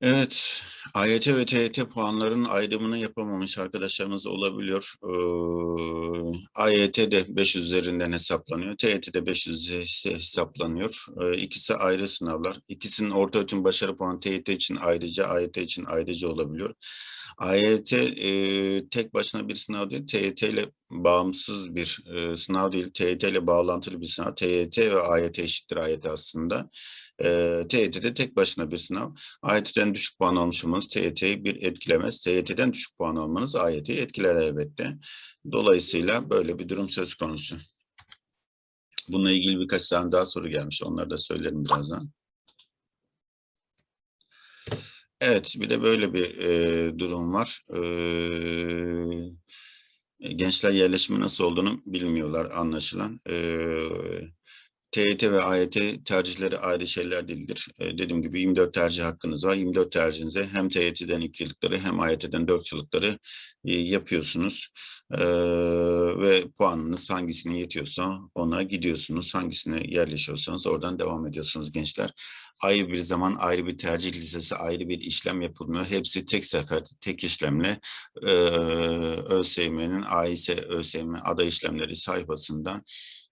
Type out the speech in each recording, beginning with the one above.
Evet, AYT ve TYT puanların ayrımını yapamamış arkadaşlarımız olabiliyor. Eee, AYT de 5 üzerinden hesaplanıyor, TYT de 5 üzeri hesaplanıyor. Eee, ikisi ayrı sınavlar. İkisinin ortaöğretim başarı puanı TYT için ayrıca, AYT için ayrıca olabiliyor. AYT eee, tek başına bir sınav değil, TYT ile bağımsız bir eee, sınav değil, TYT ile bağlantılı bir sınav. TYT ve AYT eşittir AYT aslında. Eee TYT de tek başına bir sınav. AYT'den düşük puan almış olmanız TYT'yi bir etkilemez. TYT'den düşük puan almanız AYT'yi etkiler elbette. Dolayısıyla böyle bir durum söz konusu. Bununla ilgili birkaç tane daha soru gelmiş. Onları da söylerim birazdan. Evet, bir de böyle bir e, durum var. E, gençler yerleşimi nasıl olduğunu bilmiyorlar anlaşılan. E, TYT ve AYT tercihleri ayrı şeyler değildir. E, dediğim gibi 24 tercih hakkınız var. 24 tercihinize hem TYT'den 2 yıllıkları hem AYT'den 4 yıllıkları e, yapıyorsunuz. E, ve puanınız hangisine yetiyorsa ona gidiyorsunuz. Hangisine yerleşiyorsanız oradan devam ediyorsunuz gençler. Ayrı bir zaman, ayrı bir tercih listesi, ayrı bir işlem yapılmıyor. Hepsi tek sefer, tek işlemle e, ÖSYM'nin AİS ÖSYM aday işlemleri sayfasından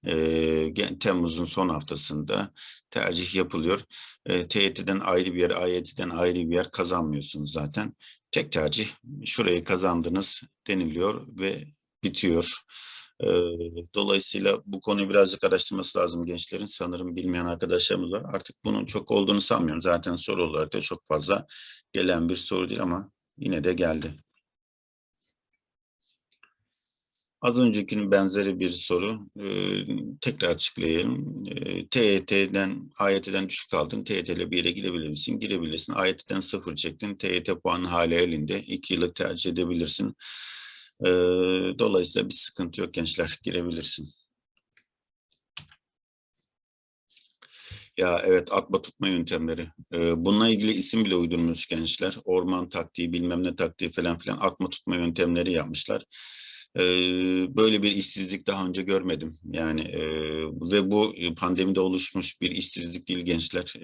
e, Temmuz'un son haftasında tercih yapılıyor. E, TYT'den ayrı bir yer, AYT'den ayrı bir yer kazanmıyorsunuz zaten. Tek tercih şurayı kazandınız deniliyor ve bitiyor. Dolayısıyla bu konuyu birazcık araştırması lazım gençlerin. Sanırım bilmeyen arkadaşlarımız var. Artık bunun çok olduğunu sanmıyorum. Zaten soru olarak da çok fazla gelen bir soru değil ama yine de geldi. Az öncekinin benzeri bir soru. Ee, tekrar açıklayayım. Ee, TYT'den, AYT'den düşük aldın. TYT ile bir yere girebilir misin? Girebilirsin. AYT'den sıfır çektin. TYT puanı hala elinde. İki yıllık tercih edebilirsin. Ee, dolayısıyla bir sıkıntı yok gençler. Girebilirsin. Ya evet atma tutma yöntemleri. Ee, bununla ilgili isim bile uydurmuş gençler. Orman taktiği bilmem ne taktiği falan filan atma tutma yöntemleri yapmışlar. Böyle bir işsizlik daha önce görmedim. Yani e, ve bu pandemide oluşmuş bir işsizlik değil gençler.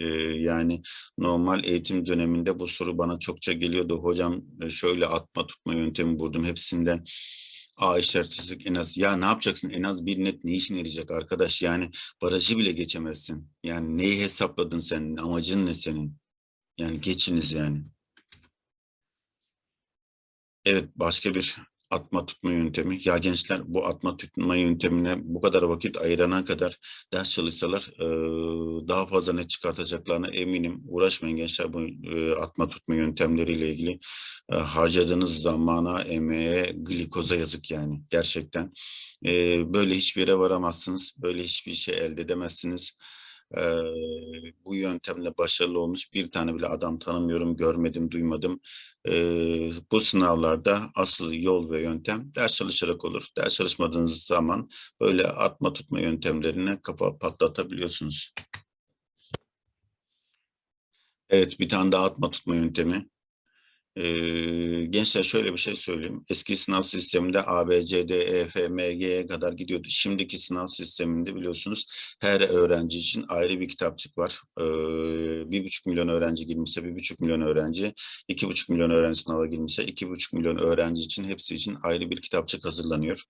Yani normal eğitim döneminde bu soru bana çokça geliyordu. Hocam şöyle atma tutma yöntemi buldum hepsinden. A işaretsizlik en az. Ya ne yapacaksın? En az bir net ne işine yarayacak arkadaş? Yani barajı bile geçemezsin. Yani neyi hesapladın sen? Amacın ne senin? Yani geçiniz yani. Evet başka bir atma tutma yöntemi. Ya gençler bu atma tutma yöntemine bu kadar vakit ayırana kadar ders çalışsalar e, daha fazla ne çıkartacaklarına eminim. Uğraşmayın gençler bu e, atma tutma yöntemleriyle ilgili. E, harcadığınız zamana, emeğe, glikoza yazık yani gerçekten. E, böyle hiçbir yere varamazsınız. Böyle hiçbir şey elde edemezsiniz e, bu yöntemle başarılı olmuş bir tane bile adam tanımıyorum, görmedim, duymadım. E, bu sınavlarda asıl yol ve yöntem ders çalışarak olur. Ders çalışmadığınız zaman böyle atma tutma yöntemlerine kafa patlatabiliyorsunuz. Evet bir tane daha atma tutma yöntemi. Gençler şöyle bir şey söyleyeyim. Eski sınav sisteminde A, B, C, D, E, F, M, G'ye kadar gidiyordu. Şimdiki sınav sisteminde biliyorsunuz her öğrenci için ayrı bir kitapçık var. Bir buçuk milyon öğrenci girmişse bir buçuk milyon öğrenci, iki buçuk milyon öğrenci sınava girmişse iki buçuk milyon öğrenci için hepsi için ayrı bir kitapçık hazırlanıyor.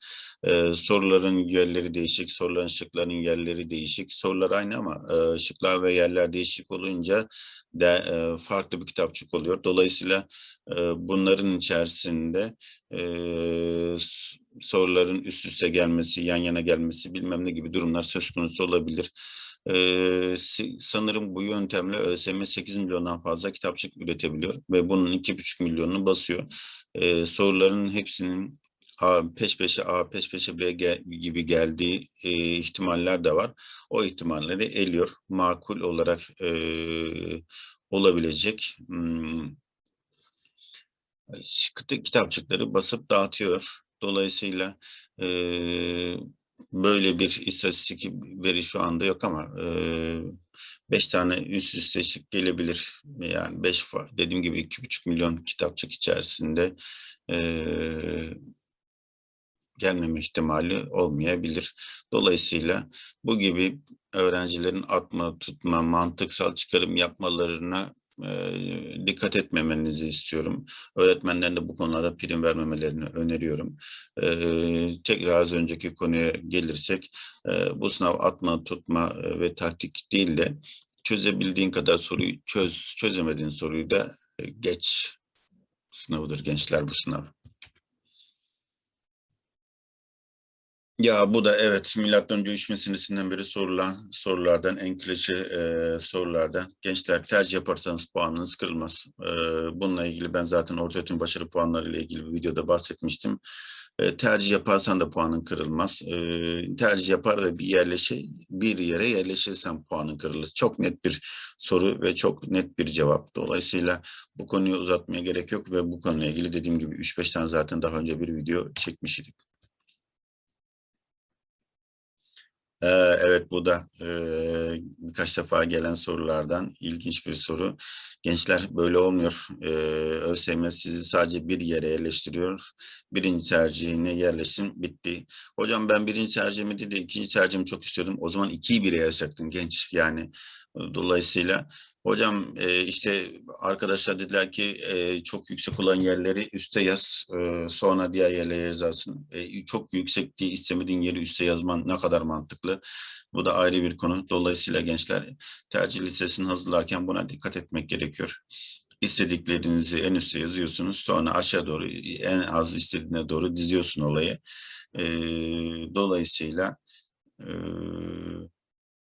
Soruların yerleri değişik, soruların şıklarının yerleri değişik. Sorular aynı ama şıklar ve yerler değişik olunca de, farklı bir kitapçık oluyor. Dolayısıyla bunların içerisinde soruların üst üste gelmesi, yan yana gelmesi bilmem ne gibi durumlar söz konusu olabilir. Sanırım bu yöntemle ÖSYM 8 milyondan fazla kitapçık üretebiliyor ve bunun 2,5 milyonunu basıyor. Soruların hepsinin A, peş peşe A, peş peşe B gibi geldiği e, ihtimaller de var. O ihtimalleri eliyor. Makul olarak e, olabilecek hmm, kitapçıkları basıp dağıtıyor. Dolayısıyla e, böyle bir istatistik veri şu anda yok ama e, beş tane üst üste şık gelebilir. Yani beş dediğim gibi iki buçuk milyon kitapçık içerisinde e, gelmeme ihtimali olmayabilir. Dolayısıyla bu gibi öğrencilerin atma, tutma, mantıksal çıkarım yapmalarına dikkat etmemenizi istiyorum. Öğretmenlerin de bu konulara prim vermemelerini öneriyorum. Tekrar az önceki konuya gelirsek, bu sınav atma, tutma ve taktik değil de çözebildiğin kadar soruyu çöz, çözemediğin soruyu da geç sınavıdır gençler bu sınav. Ya bu da evet milattan önce 3 senesinden beri sorulan sorulardan en klişe e, sorulardan. Gençler tercih yaparsanız puanınız kırılmaz. E, bununla ilgili ben zaten ortaöğretim başarı puanları ile ilgili bir videoda bahsetmiştim. E, tercih yaparsan da puanın kırılmaz. E, tercih yapar ve bir yerleşe bir yere yerleşirsen puanın kırılır. Çok net bir soru ve çok net bir cevap. Dolayısıyla bu konuyu uzatmaya gerek yok ve bu konuyla ilgili dediğim gibi 3-5 tane zaten daha önce bir video çekmiştik. Ee, evet bu da e, birkaç defa gelen sorulardan ilginç bir soru. Gençler böyle olmuyor. Ee, ÖSYM sizi sadece bir yere yerleştiriyor. Birinci tercihine yerleşsin bitti. Hocam ben birinci tercihimi değil de ikinci tercihimi çok istiyordum. O zaman ikiyi bire yazacaktın genç yani. Dolayısıyla hocam e, işte arkadaşlar dediler ki e, çok yüksek olan yerleri üste yaz. E, sonra diğer yerlere yazarsın. E, çok yüksek diye istemediğin yeri üste yazman ne kadar mantıklı. Bu da ayrı bir konu. Dolayısıyla gençler tercih listesini hazırlarken buna dikkat etmek gerekiyor. İstediklerinizi en üste yazıyorsunuz. Sonra aşağı doğru en az istediğine doğru diziyorsun olayı. E, dolayısıyla e,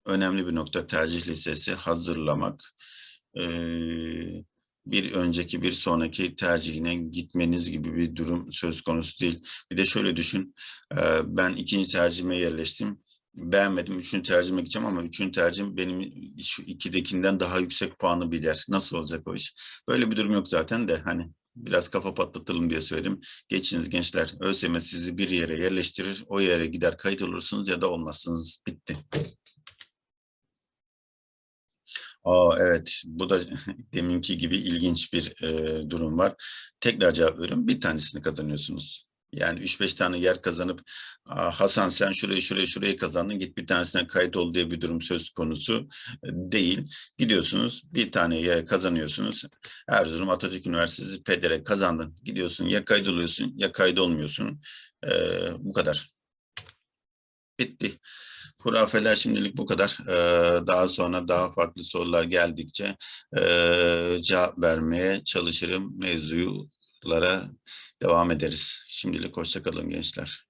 önemli bir nokta tercih listesi hazırlamak. E, bir önceki bir sonraki tercihine gitmeniz gibi bir durum söz konusu değil. Bir de şöyle düşün, ben ikinci tercihime yerleştim beğenmedim. Üçüncü tercihime gideceğim ama üçüncü tercihim benim şu ikidekinden daha yüksek puanı ders. Nasıl olacak o iş? Böyle bir durum yok zaten de hani biraz kafa patlatalım diye söyledim. Geçiniz gençler. ÖSYM sizi bir yere yerleştirir. O yere gider kayıt olursunuz ya da olmazsınız. Bitti. Aa, evet, bu da deminki gibi ilginç bir e, durum var. Tekrar cevap veriyorum. Bir tanesini kazanıyorsunuz. Yani 3-5 tane yer kazanıp Hasan sen şurayı şurayı şurayı kazandın git bir tanesine kayıt ol diye bir durum söz konusu e, değil. Gidiyorsunuz bir tane yer kazanıyorsunuz. Erzurum Atatürk Üniversitesi PDR kazandın. Gidiyorsun ya kaydoluyorsun ya kaydolmuyorsun. Ee, bu kadar. Bitti. Hurafeler şimdilik bu kadar. Ee, daha sonra daha farklı sorular geldikçe e, cevap vermeye çalışırım. Mevzulara devam ederiz. Şimdilik hoşçakalın gençler.